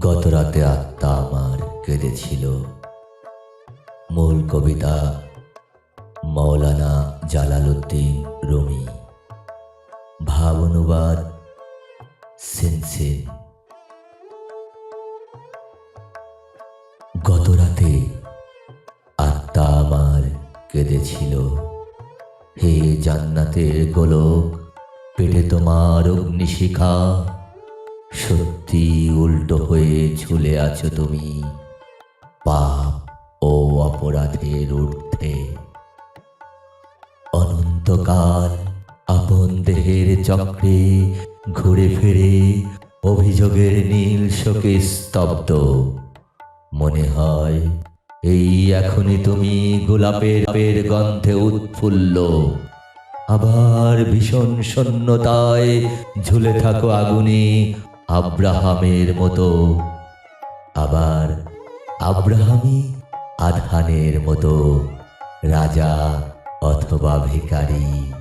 গত রাতে আত্মা আমার কেঁদেছিল। মূল কবিতা মৌলানা জালালউদ্দিন রুমি। ভাব অনুবাদ সেনসেন। গত রাতে আত্মা আমার কেঁদেছিল। হে জান্নাতের গোলক, পেটে তোমার অগ্নিশিখা সত্যি উল্টো হয়ে ঝুলে আছো তুমি। পাপ ও অপরাধের ঊর্ধ্বে। অনন্তকাল আপন দেহের চক্রে ঘুরে ফিরে অভিযোগের নীল শোকে স্তব্ধ। মনে হয় এই এখনই তুমি গোলাপের পের গন্ধে উৎফুল্ল। আবার ভীষণ শূন্যতায় ঝুলে থাকো আগুনে আব্রাহামের মতো। আবার আব্রাহামি আধানের মতো। রাজা অথবা ভিকারী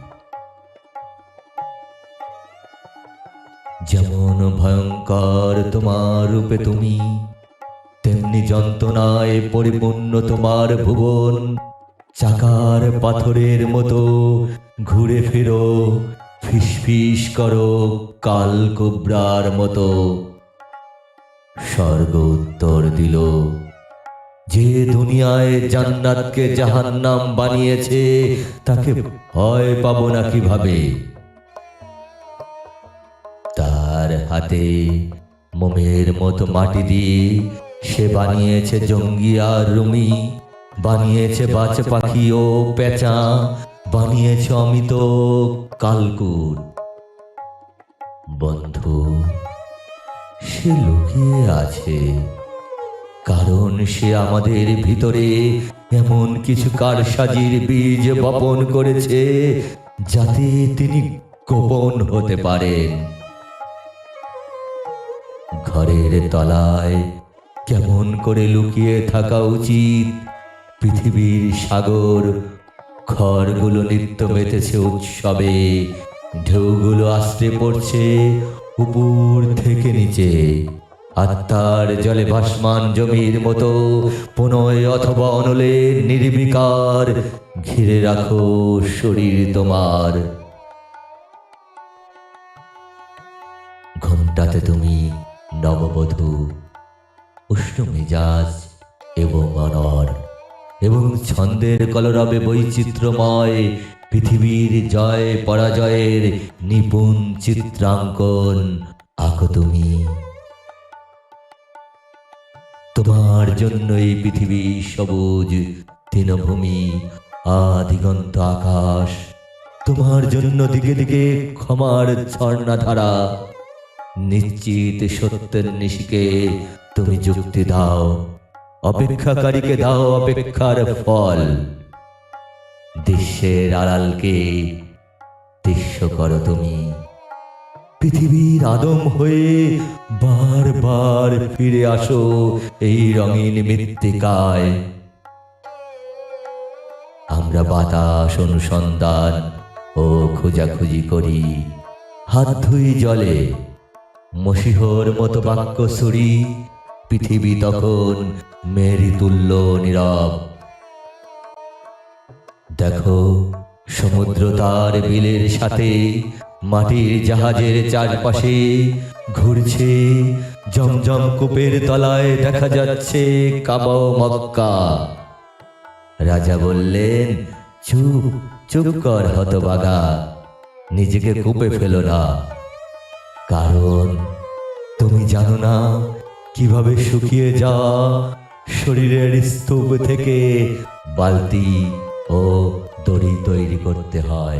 যেমন ভয়ঙ্কর তোমার রূপে তুমি, তেমনি যন্ত্রণায় পরিপূর্ণ তোমার ভুবন, চাকার পাথরের মতো ঘুরে ফিরো। ফিসফিস করো কাল কোবরার মতো। স্বর্গ উত্তর দিল, যে দুনিয়ায় জান্নাতকে জাহান্নাম বানিয়েছে, তাকে ভয় পাবো না কীভাবে? তার হাতে মোমের মতো মাটি দিয়ে সে বানিয়েছে জঙ্গি আর রুমি, বানিয়েছে বাজ পাখি ও পেঁচা বানিয়েছে অমিত কালকুট। বন্ধু, সে লুকিয়ে আছে। কারণ সে আমাদের ভিতরে এমন কিছু কারসাজির বীজ বপন করেছে, যাতে তিনি গোপন হতে পারেন। ঘরের তলায় কেমন করে লুকিয়ে থাকা উচিত, পৃথিবীর সাগর খড়গুলো নিত্য মেতেছে উৎসবে, ঢেউগুলো আশ্রে পড়ছে উপর থেকে নিচে। আত্মার জলে ভাসমান জমির মতো পুনয় অথবা অনলে নির্বিকার ঘিরে রাখো শরীর তোমার। ঘুমটাতে তুমি নববধূ, উষ্ণ মেজাজ এবং অনর। এবং ছন্দের কলরবে বৈচিত্র্যময় পৃথিবীর জয় পরাজয়ের নিপুণ চিত্রাঙ্কন। আঁকো তুমি। তোমার জন্যই পৃথিবী সবুজ, তৃণভূমি, আদিগন্ত আকাশ। তোমার জন্য দিকে দিকে ক্ষমার ঝর্ণাধারা। নিশ্চিত সত্যের নিশিকে তুমি যুক্তি দাও। অপেক্ষাকারীকে দাও অপেক্ষার ফল। দৃশ্যের আড়ালকে দৃশ্য করো তুমি। পৃথিবীর আদম হয়ে বারবার ফিরে আসো এই রঙিন মৃত্তিকায়। আমরা বাতাস অনুসন্ধান ও খোঁজাখুঁজি করি। হাত ধুই জলে মসিহর মতো বাক্য ছুরি পৃথিবী তখন মেরি তুল্য নীরব। দেখো, সমুদ্র তার বিলের সাথে, মাটির জাহাজের চারপাশে ঘুরছে, জমজম কূপের তলায় দেখা যাচ্ছে কাবাও মক্কা। রাজা বললেন, চুপ চুপ কর হতবাগা, নিজেকে কূপে ফেলো না। কারণ তুমি জানো না কীভাবে শুকিয়ে যা শরীরের স্তূপ থেকে বালতি ও দড়ি তৈরি করতে হয়।